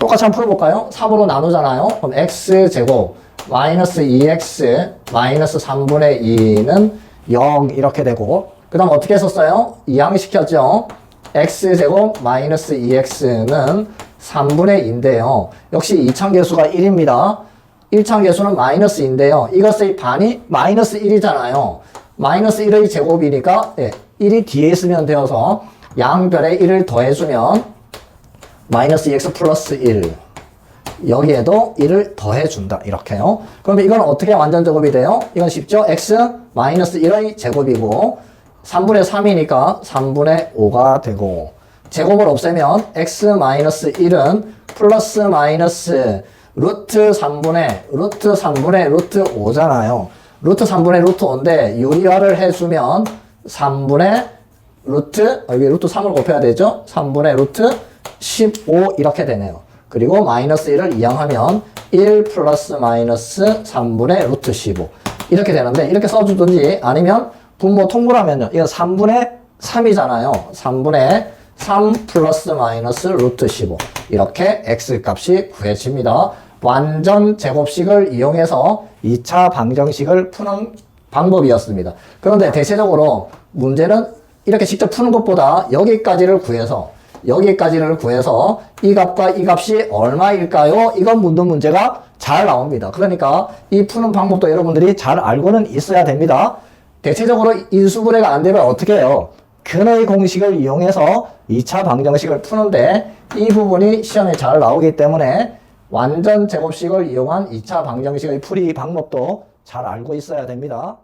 똑같이 한번 풀어볼까요? 3으로 나누잖아요. 그럼 x제곱 마이너스 2x 마이너스 3분의 2는 0 이렇게 되고 그 다음 어떻게 썼어요? 이항시켰죠? x제곱 마이너스 2x는 3분의 2인데요. 역시 2차계수가 1입니다. 1차계수는 마이너스인데요. 이것의 반이 마이너스 1이잖아요. 마이너스 1의 제곱이니까 예, 1이 뒤에 있으면 되어서 양변에 1을 더해주면 마이너스 2x 플러스 1 여기에도 1을 더해준다 이렇게요. 그러면 이건 어떻게 완전 제곱이 돼요? 이건 쉽죠? x 마이너스 1의 제곱이고 3분의 3이니까 3분의 5가 되고 제곱을 없애면 x 마이너스 1은 플러스 마이너스 루트 3분의 루트 3분의 루트 5잖아요. 루트 3분의 루트 5인데 유리화를 해주면 3분의 루트 여기 루트 3을 곱해야 되죠? 3분의 루트 15 이렇게 되네요. 그리고 마이너스 1을 이항하면 1 플러스 마이너스 3분의 루트 15 이렇게 되는데 이렇게 써주든지 아니면 분모 통분하면요. 이건 3분의 3이잖아요. 3분의 3 플러스 마이너스 루트 15 이렇게 x 값이 구해집니다. 완전 제곱식을 이용해서 2차 방정식을 푸는 방법이었습니다. 그런데 대체적으로 문제는 이렇게 직접 푸는 것보다 여기까지를 구해서 여기까지를 구해서 이 값과 이 값이 얼마일까요? 이건 묻는 문제가 잘 나옵니다. 그러니까 이 푸는 방법도 여러분들이 잘 알고는 있어야 됩니다. 대체적으로 인수분해가 안 되면 어떻게 해요? 근의 공식을 이용해서 2차 방정식을 푸는데 이 부분이 시험에 잘 나오기 때문에 완전 제곱식을 이용한 2차 방정식의 풀이 방법도 잘 알고 있어야 됩니다.